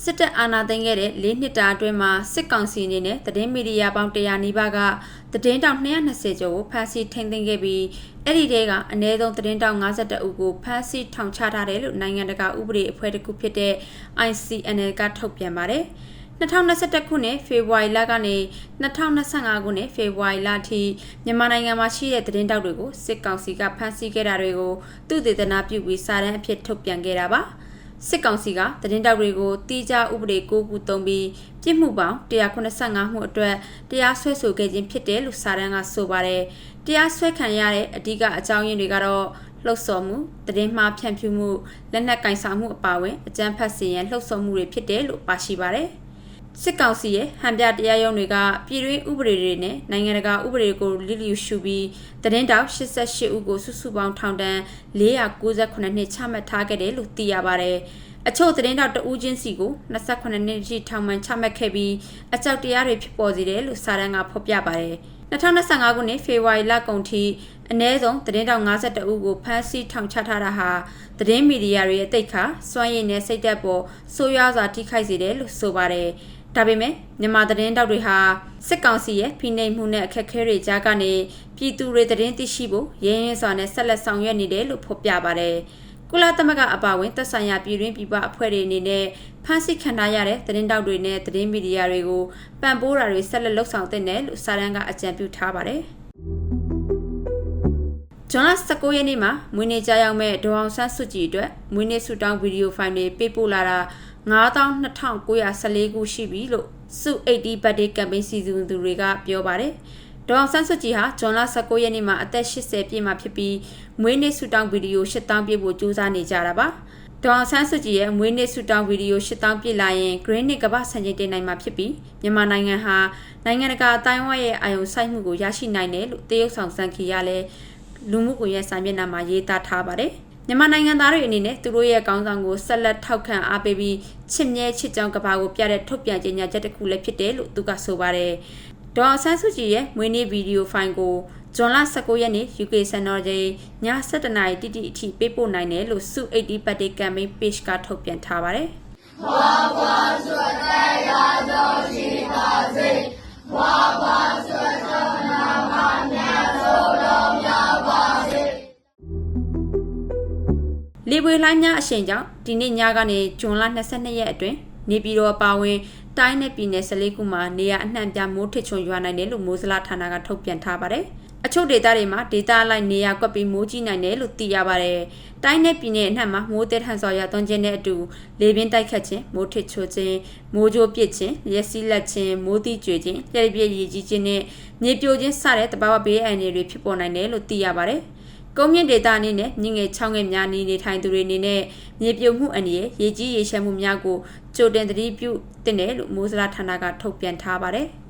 စစ်တပ်အာဏာသိမ်းခဲ့တဲ့၄နှစ်တာအတွင်းမှာစစ်ကောင်စီအနေနဲ့သတင်းမီဒီယာပေါင်း100နီးပါးကသတင်းတောက်220ကျော်ကိုဖမ်းဆီးထိန်းသိမ်းခဲ့ပြီးအဲ့ဒီတဲကအနည်းဆုံးသတင်းတောက်52ဦးကိုဖမ်းဆီးထောင်ချထားတယ်လို့နိုင်ငံတကာဥပဒေအဖွဲ့တစ်ခုဖြစ်တဲ့ ICNL ကထုတ်ပြန်ပါတယ်2021ခုနှစ်ဖေဖော်ဝါရီလကနေ2025ခုနှစ်ဖေဖော်ဝါရီလအထိမြန်မာနိုင်ငံမှာရှိတဲ့သတင်းတောက်တွေကိုစစ်ကောင်စီကဖမ်းဆီးခဲ့တာတွေကိုသူတေသနာပြုပြီးစာတမ်းအဖြစ်ထုတ်ပြန်ခဲ့တာပါ။ စစ်ကောင်စီကသတင်းတောက်တွေကိုတီးခြားဥပဒေ၉ခုသုံးပြီးပြစ်မှုပေါင်း185မှုအတွက်တရားစွဲဆိုခဲ့ခြင်းဖြစ်တယ်လို့စာတမ်းကဆိုပါတယ်။တရားစွဲခံရတဲ့အဓိကအကြောင်းရင်းတွေကတော့လှုပ်ဆော်မှုသတင်းမှားဖြန့်ဖြူးမှုလက်နက်ကင်ဆောင်မှုအပါအဝင်အကြမ်းဖက်စီရင်လှုပ်ဆော်မှုတွေဖြစ်တယ်လို့ပါရှိပါတယ်။ စစ်ကောင်စီရဲ့ဟန်ပြတရားရုံးတွေကပြည်တွင်းဥပဒေတွေနဲ့နိုင်ငံတကာဥပဒေကိုလိလျူရှုပြီးသတင်းတောက်88ဦးကိုစုစုပေါင်းထောင်ဒဏ်498နှစ်ချမှတ်ထားခဲ့တယ်လို့သိရပါတယ်။အချို့သတင်းတောက်တဦးချင်းစီကို28နှစ်ရှိထောင်မှန်ချမှတ်ခဲ့ပြီးအကြောက်တရားတွေဖြစ်ပေါ်စေတယ်လို့စာတမ်းကဖော်ပြပါတယ်။2025ခုနှစ်ဖေဖော်ဝါရီလကုန်ထိအနည်းဆုံးသတင်းတောက်52ဦးကိုဖမ်းဆီးထောင်ချထားတာဟာသတင်းမီဒီယာတွေရဲ့တိတ်ခါစွမ်းရည်နဲ့စိတ်သက်ပေါ်ဆိုးရွားစွာထိခိုက်စေတယ်လို့ဆိုပါတယ်။ ဒါပေမဲ့မြန်မာသတင်းတောက်တွေဟာစစ်ကောင်စီရဲ့ဖိနှိပ်မှုနဲ့အခက်အခဲတွေကြားကနေပြည်သူတွေသတင်းသိရှိဖို့ရင်းရင်းစွာနဲ့ဆက်လက်ဆောင်ရွက်နေတယ်လို့ဖော်ပြပါတယ်။ကုလသမဂ္ဂအပါအဝင်သက်ဆိုင်ရာပြည်တွင်းပြည်ပအဖွဲ့တွေအနေနဲ့ဖမ်းဆီးခံထားရတဲ့သတင်းတောက်တွေနဲ့သတင်းမီဒီယာတွေကိုပံ့ပိုးတာတွေဆက်လက်လှုပ်ဆောင်သင့်တယ်လို့စာရန်ကအကြံပြုထားပါတယ်။ဂျွန်လ19ရက်နေ့မှာမွေးနေ့ကြာရောက်မဲ့ဒေါအောင်ဆန်းစုကြည်အတွက်မွေးနေ့ဆုတောင်းဗီဒီယိုဖိုင်တွေပေးပို့လာတာ 92,914ခုရှိပြီလို့စု80 birthday campaign စီစဉ်သူတွေကပြောပါတယ်။ဒေါအောင်ဆန်းစုကြည်ဟာဇွန်လ19ရက်နေ့မှာအသက်80ပြည့်မှာဖြစ်ပြီးမွေးနေ့ဆုတောင်းဗီဒီယို8000ပြည့်ဖို့ကြိုးစားနေကြတာပါ။ဒေါအောင်ဆန်းစုကြည်ရဲ့မွေးနေ့ဆုတောင်းဗီဒီယို8000ပြည့်လာရင် Green ကမ္ဘာစံချိန်တင်နိုင်မှာဖြစ်ပြီးမြန်မာနိုင်ငံဟာနိုင်ငံတကာအတိုင်းအဝိုင်းရဲ့အာရုံစိုက်မှုကိုရရှိနိုင်တယ်လို့တရုတ်ဆောင်စံခီရလည်းလူမှုကွန်ရက်စာမျက်နှာမှာရေးသားထားပါတယ်။ မြန်မာနိုင်ငံသားတွေအနေနဲ့သူတို့ရဲ့ကောင်းဆောင်ကိုဆက်လက်ထောက်ခံအားပေးပြီးချစ်မြဲချစ်ကြောင်းကဘာကိုပြတဲ့ထုတ်ပြန်ကြေညာချက်တစ်ခုလည်းဖြစ်တယ်လို့သူကဆိုပါတယ်။ဒေါ်ဆန်းစုကြည်ရဲ့မွေးနေ့ဗီဒီယိုဖိုင်ကိုဇွန်လ19ရက်နေ့ UK စံတော်ချိန်ည7:00နာရီတိတိအထိပေးပို့နိုင်တယ်လို့စု80 birthday campaign page ကထုတ်ပြန်ထားပါတယ်။ဘွာဘွာ လေပွေလှိုင်းများအရှိန်ကြောင့်ဒီနေ့ညကနေဇွန်လ22ရက်အတွင်းနေပြည်တော်ပါဝင်တိုင်းနယ်ပြည်နယ်14ခုမှာနေရအနှံ့ပြမိုးထစ်ချုံရွာနိုင်တယ်လို့မိုးစလာဌာနကထုတ်ပြန်ထားပါတယ်။အချို့ဒေသတွေမှာဒေသလိုက်နေရကွက်ပြီးမိုးကြီးနိုင်တယ်လို့သိရပါတယ်။တိုင်းနယ်ပြည်နယ်အနှံ့မှာမိုးတဲထန်စွာရွာသွန်းခြင်းနဲ့အတူလေပြင်းတိုက်ခတ်ခြင်းမိုးထစ်ချိုခြင်းမိုးကြိုးပစ်ခြင်းရက်စီးလက်ခြင်းမိုးတိကျွေခြင်းလျှက်ပြည့်ရည်ကြီးခြင်းနဲ့မြေပြိုခြင်းစတဲ့တဘာဝဘေးအန္တရာယ်တွေဖြစ်ပေါ်နိုင်တယ်လို့သိရပါတယ်။ ကုန်းမြင့်ဒေသအနေနဲ့မြင့်ငယ်ချောင်းငယ်များနေနေထိုင်သူတွေအနေနဲ့မြေပြုတ်မှုအနေနဲ့ရေကြီးရေရှမ်းမှုများကိုကြိုတင်သတိပြုတင်တယ်လို့မိုးစလာဌာနကထုတ်ပြန်ထားပါတယ်။